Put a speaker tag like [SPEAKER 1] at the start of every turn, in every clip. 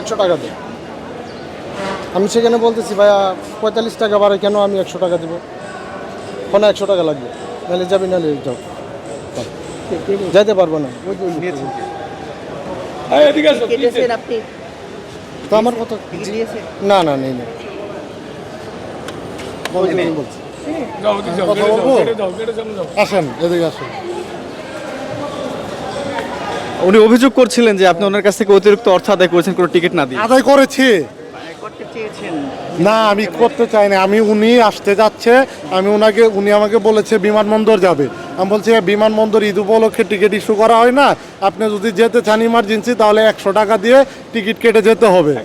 [SPEAKER 1] একশো টাকা দেয় আমি সেখানে বলতেছি ভাইয়া পঁয়তাল্লিশ টাকা বাড়ে কেন? আমি একশো টাকা দেবো। ফোনে একশো টাকা লাগবে। নাহলে যাবি নাহলে যাও। যাইতে পারব না। তো আমার কথা না না নেই না? আসেন এদিকে আসেন।
[SPEAKER 2] উনি অভিযোগ করছিলেন যে আপনি ওনার কাছ থেকে অতিরিক্ত অর্থ আদায় করেছেন কোনো টিকিট না দিয়ে।
[SPEAKER 3] আদায় করেছি। না আমি করতে চাই না। আমি উনি আসতে যাচ্ছে। আমি ওনাকে উনি আমাকে বলেছে বিমানবন্দর যাবে। আমি বলছি "হ্যাঁ, বিমানবন্দর ঈদ উপলক্ষে টিকিট ইস্যু করা হয় না। আপনি যদি যেতে চান ইমার্জেন্সি তাহলে একশো টাকা দিয়ে টিকিট কেটে যেতে হবে।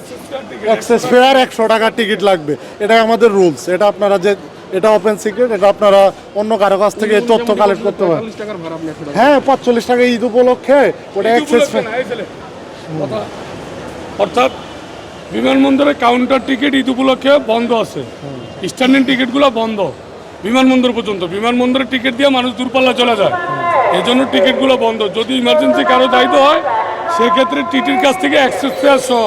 [SPEAKER 3] এক্সেস ফেয়ার একশো টাকার টিকিট লাগবে। এটাই আমাদের রুলস এটা আপনারা যে এটা ওপেন সিক্রেট এটা আপনারা অন্য কারও কাছ থেকে তথ্য কালেক্ট করতে পারেন। হ্যাঁ পাঁচচল্লিশ টাকা ঈদ উপলক্ষে ওটা এক্সেস
[SPEAKER 4] অর্থাৎ বিমানবন্দরের কাউন্টার টিকিট ঈদ উপলক্ষে বন্ধ আছে। স্ট্যান্ডিং টিকিটগুলো বন্ধ। বিমানবন্দর পর্যন্ত। বিমানবন্দরের টিকিট দিয়ে মানুষ দূরপাল্লা চলে যায়। এই জন্য টিকিটগুলো বন্ধ। যদি ইমার্জেন্সি কারও দায়িত্ব হয় সেক্ষেত্রে টিটির কাছ থেকে অ্যাক্সেস ফেয়ার সহ।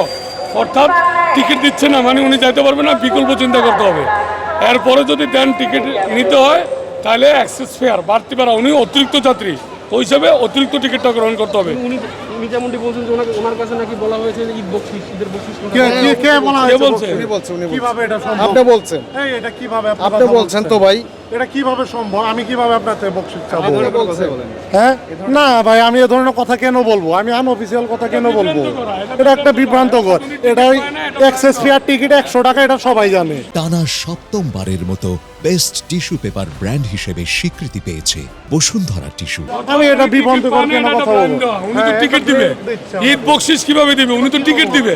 [SPEAKER 4] অর্থাৎ টিকিট দিচ্ছে না মানে উনি যাইতে পারবে না বিকল্প চিন্তা করতে হবে। এরপরে যদি দেন টিকিট নিতে হয়, তাহলে অ্যাক্সেস ফেয়ার বাড়তি পারা। উনি অতিরিক্ত যাত্রী। ওই হিসাবে অতিরিক্ত টিকিটটা গ্রহণ করতে হবে।
[SPEAKER 5] যেমনটি বলছেন যে ওনাকে ওনার কাছে নাকি বলা হয়েছে যে ঈদ বকশিস ঈদের বকশিস
[SPEAKER 3] কে কে- কে বলা হয়েছে?
[SPEAKER 4] বলছে?
[SPEAKER 1] উনি বলছে উনি
[SPEAKER 3] কীভাবে এটা সম্ভব?
[SPEAKER 1] আপনি বলছেন।
[SPEAKER 3] এই এটা কীভাবে আপনি
[SPEAKER 1] বলছেন তো ভাই।
[SPEAKER 3] এটা কীভাবে সম্ভব? আমি কীভাবে আপনার থেকে বকশিস চাবো?
[SPEAKER 1] আপনি বলছেন।
[SPEAKER 3] হ্যাঁ? না ভাই আমি এ ধরনের কথা কেন বলব? আমি আনঅফিসিয়াল কথা কেন বলব? এটা একটা বিভ্রান্তকর। এটাই এক্সেস ফেয়ার টিকিট একশো টাকা এটা সবাই জানে।
[SPEAKER 6] টানা সপ্তমবারের মতো বেস্ট টিস্যু পেপার ব্র্যান্ড হিসেবে স্বীকৃতি পেয়েছে বসুন্ধরা টিস্যু।
[SPEAKER 3] আমি এটা বন্ধ করতে না কথা বলব?
[SPEAKER 4] উনি তো
[SPEAKER 3] হ্যাঁ,
[SPEAKER 4] টিকিট দিবে। ঈদ বকশিস কীভাবে দিবে? উনি তো টিকিট দিবে।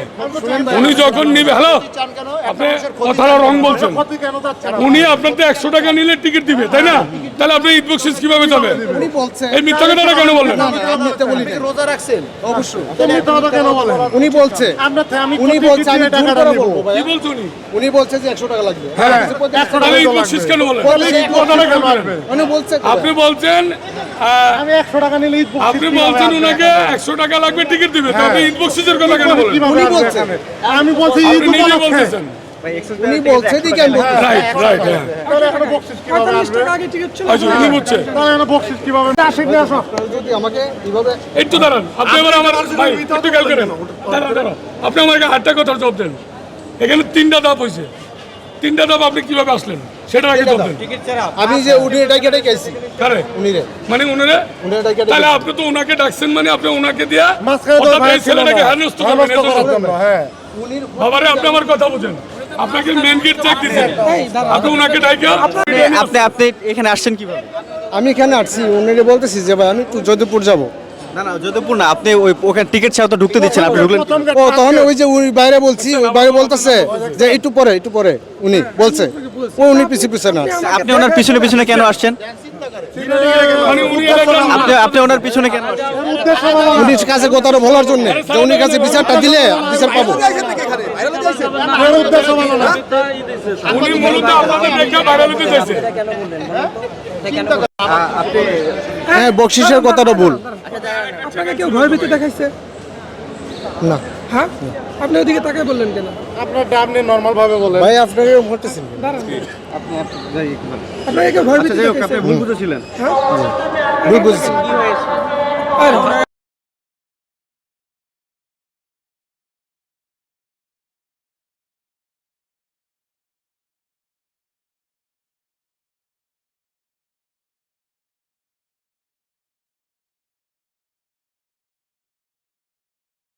[SPEAKER 4] উনি যখন নিবে হ্যালো? আপনি কথাটা রং বলছেন? উনি আপনার তো একশো টাকা নিলে টিকিট দিবে তাই না? তাহলে আপনি ঈদ বকশিস কীভাবে যাবে
[SPEAKER 1] উনি বলছেন।
[SPEAKER 4] এই মিথ্যা কথাটা কেন বললেন।
[SPEAKER 7] রোজা রাখছেন।
[SPEAKER 1] অবশ্যই।
[SPEAKER 3] তুমি মিথ্যা কথা কেন বলেন?
[SPEAKER 1] উনি বলছে উনি বলছে আমি
[SPEAKER 3] টাকা
[SPEAKER 1] বলব
[SPEAKER 4] কি। বলছো উনি?
[SPEAKER 1] উনি বলছে যে একশো টাকা লাগবে।
[SPEAKER 3] হ্যাঁ,
[SPEAKER 1] আমার কাছে পঁয়ত্রিশ
[SPEAKER 3] একশো
[SPEAKER 1] টাকা
[SPEAKER 4] তাহলে ঈদ
[SPEAKER 3] লাগবে।
[SPEAKER 4] বকশিস কেন বলেন?
[SPEAKER 1] পঁয়ত্রিশ
[SPEAKER 3] এই কথাটা কেন আসবে?
[SPEAKER 1] উনি বলছে
[SPEAKER 4] আপনি বলছেন
[SPEAKER 3] আমি একশো টাকা নিলে ঈদ বকশিস
[SPEAKER 4] আপনি বলছেন উনাকে একশো টাকা লাগবে টিকিট দিবে। তো আপনি ঈদ বকশিসের কথা কেন বলেন?
[SPEAKER 1] উনি
[SPEAKER 3] আসবে
[SPEAKER 1] বলছে।
[SPEAKER 3] আমি বলছি ঈদ
[SPEAKER 4] আপনি বলতেছেন।
[SPEAKER 1] উনি বলছে দিকে আমি
[SPEAKER 4] রাইট রাইট হ্যাঁ
[SPEAKER 3] তাহলে এখানে কীভাবে আসবে
[SPEAKER 4] আচ্ছা উনি বলছে
[SPEAKER 3] তাহলে এখানে বকশিস কীভাবে আসে কি আসো
[SPEAKER 1] যদি আমাকে এইভাবে
[SPEAKER 4] একটু দাঁড়ান আপনি এবার আমার ভাই একটু খেয়াল করেন দাঁড়ান দাঁড়ান আপনি আমাকে আটটা কথার জবাব দেন এখানে তিনটা ধাপ হয়েছে তিনটা ধাপ আপনি কীভাবে আসলেন সেটা আগে জবাব দেন
[SPEAKER 1] আমি যে উনি এটা কেটে গেছি
[SPEAKER 4] কারে
[SPEAKER 1] উনি রে
[SPEAKER 4] মানে উনারে
[SPEAKER 1] উনি এটা কেটে
[SPEAKER 4] তাহলে আপনি তো ওনাকে ডাকছেন মানে আপনি ওনাকে দিয়া ছেলেটাকে। হেনস্থ করবেন
[SPEAKER 3] হ্যাঁ
[SPEAKER 4] বাবারে আপনি আমার কথা বুঝেন আপনাকে মেন গেট চেক আপনি ওনাকে ডাইকা
[SPEAKER 2] আপনি আপনি এখানে আসছেন কীভাবে?
[SPEAKER 1] আমি এখানে আসছি উনিরে বলতেছি যে ভাই আমি একটু যদুপুর যাব।
[SPEAKER 2] না না আপনি ওই ওখানে টিকিট ছাড়া তো ঢুকতে দিচ্ছেন আপনি ঢুকলেন
[SPEAKER 1] ও তখন ওই যে উনি বাইরে বলছি ওই বাইরে বলতেছে যে একটু পরে একটু পরে উনি বলছে। ও উনি পিছিয়ে পিছিয়ে না। আসছে।
[SPEAKER 2] আপনি ওনার পিছনে পিছনে কেন আসছেন?
[SPEAKER 4] মানে উনি
[SPEAKER 2] আপনি আপনি ওনার পিছনে কেন
[SPEAKER 1] উনির কাছে কথাটা বলার জন্য যে উনির কাছে বিচারটা দিলে বিচার পাবো।
[SPEAKER 3] এর উদ্দেশ্য হলো না
[SPEAKER 4] উনি মূলত আপনাদের দেখা ভাইরাল হতে চাইছে
[SPEAKER 1] হ্যাঁ বকশিসের কথাটা ভুল।
[SPEAKER 5] আপনাকে কেউ ভয় ভীতি দেখাইছে?
[SPEAKER 1] না।
[SPEAKER 5] হ্যাঁ? আপনি ওদিকে তাকে বললেন কেন?
[SPEAKER 3] আপনার ডাব নিয়ে নর্মাল ভাবে বলেন।
[SPEAKER 1] ভাই আপনাকে বলতেছেন
[SPEAKER 5] আপনাকে কেউ ভয় ভীতি
[SPEAKER 2] ভুল বুঝেছিলেন।
[SPEAKER 1] ভুল বুঝেছি।
[SPEAKER 5] আর।